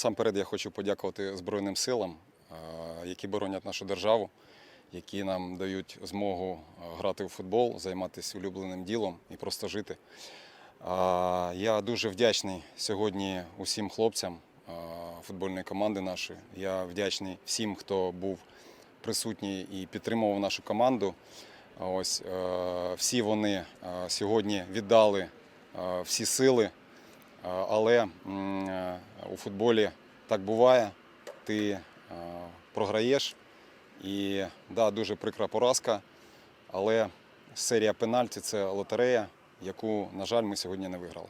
Насамперед я хочу подякувати Збройним силам, е, які боронять нашу державу, які нам дають змогу е, грати у футбол, займатися улюбленим ділом і просто жити. Я дуже вдячний сьогодні усім хлопцям е, футбольної команди нашої. Я вдячний всім, хто був присутній і підтримував нашу команду. Ось всі вони сьогодні віддали всі сили, але е, у футболі так буває. Ти е, програєш, і да, дуже прикра поразка, але серія пенальті це лотерея, яку, на жаль, ми сьогодні не виграли.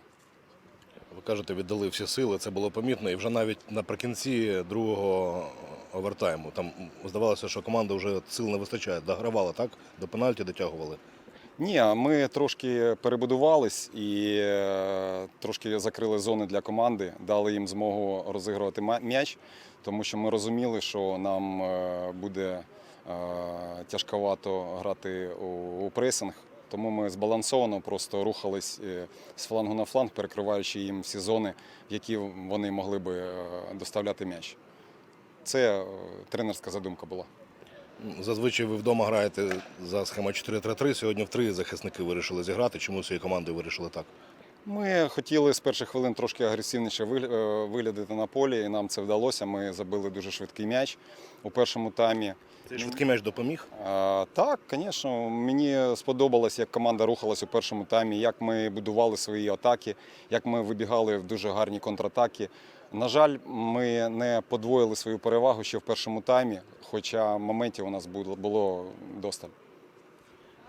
Ви кажете, віддали всі сили, це було помітно. І вже навіть наприкінці другого овертайму. Там здавалося, що команда вже сил не вистачає. Догравала, так? До пенальті дотягували. Ні, ми трошки перебудувались і е, трошки закрили зони для команди, дали їм змогу розігрувати м'яч, тому що ми розуміли, що нам е, буде е, тяжковато грати у, пресинг. Тому ми збалансовано просто рухались з флангу на фланг, перекриваючи їм всі зони, в які вони могли би доставляти м'яч. Це тренерська задумка була. Зазвичай ви вдома граєте за схемою 4-3-3. Сьогодні в три захисники вирішили зіграти. Чому цією командою вирішили так? Ми хотіли з перших хвилин трошки агресивніше е, виглядати на полі, і нам це вдалося. Ми забили дуже швидкий м'яч у першому таймі. Цей швидкий м'яч допоміг. А, Так, звісно, мені сподобалось, як команда рухалась у першому таймі, як ми будували свої атаки, як ми вибігали в дуже гарні контратаки. На жаль, ми не подвоїли свою перевагу ще в першому таймі, хоча моментів у нас було, досталь.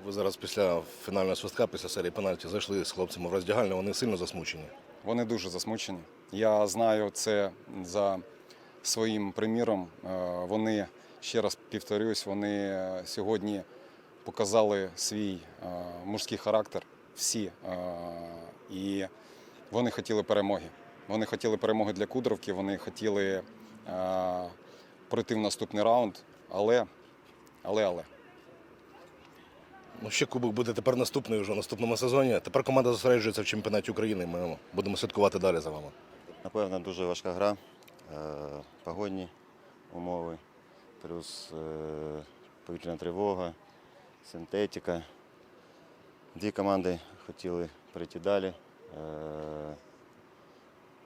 Ви зараз після фінального свистка, після серії пенальті, зайшли з хлопцями в роздягальню. Вони сильно засмучені. Вони дуже засмучені. Я знаю це за своїм приміром. Е, Вони, ще раз повторюсь, вони сьогодні показали свій е, мужський характер, всі. Е, І вони хотіли перемоги. Вони хотіли перемоги для Кудровки, вони хотіли е, пройти в наступний раунд, але, але, але. Ну, ще кубок буде тепер наступний вже в наступному сезоні. Тепер команда зосереджується в чемпіонаті України. Ми будемо слідкувати далі за вами. Напевно, дуже важка гра, е, погодні умови, плюс е, повітряна тривога, синтетика. Дві команди хотіли прийти далі. Е,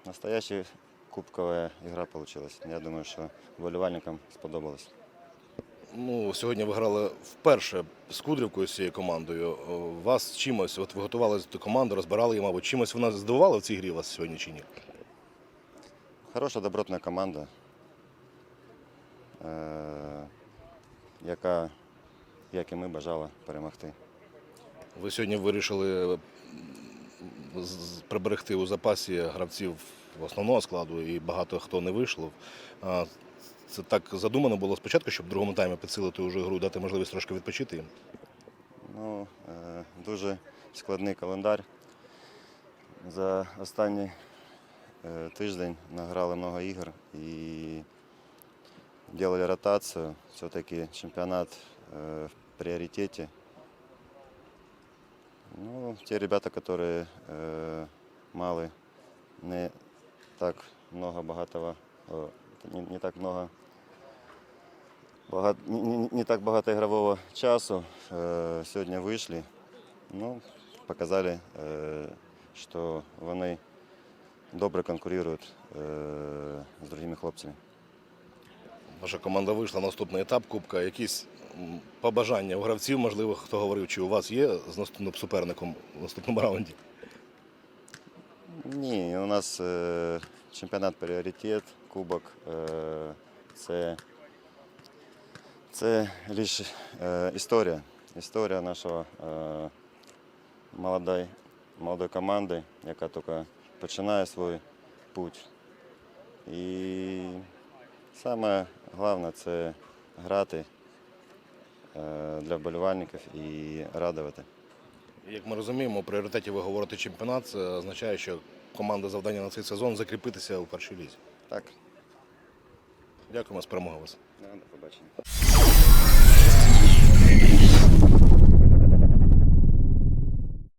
Настояща кубкова гра вийшла. Я думаю, що вболівальникам сподобалось. Ну, сьогодні ви грали вперше з Кудрівкою з цією командою. Вас чимось, от ви готувалися до команди, розбирали її, мабуть, чимось вона здивувала в цій грі вас сьогодні чи ні? Хороша добротна команда, е, яка, як і ми, бажала перемогти. Ви сьогодні вирішили приберегти у запасі гравців основного складу і багато хто не вийшло. Це так задумано було спочатку, щоб в другому таймі підсилити вже гру, дати можливість трошки відпочити їм. Ну, е, дуже складний календар. За останній е, тиждень награли много ігор і робили ротацію. Все-таки чемпіонат е, в пріоритеті. Ну, ті ребята, які е, мали не так много багатого, не, не так много Багато, не, не- так багато ігрового часу е, сьогодні вийшли. Ну, показали, е, що вони добре конкурують е, з другими хлопцями. Ваша команда вийшла на наступний етап Кубка. Якісь побажання у гравців, можливо, хто говорив, чи у вас є з наступним суперником в наступному раунді? Ні, у нас е, чемпіонат пріоритет, кубок е, це, це лише е, історія. Історія нашого е, молодої, молодої команди, яка тільки починає свій путь. І саме головне це грати для вболівальників і радувати. Як ми розуміємо, у пріоритеті ви говорите чемпіонат. Це означає, що команда завдання на цей сезон закріпитися у першій лізі. Так, Дякуємо з перемоги вас. до побачення.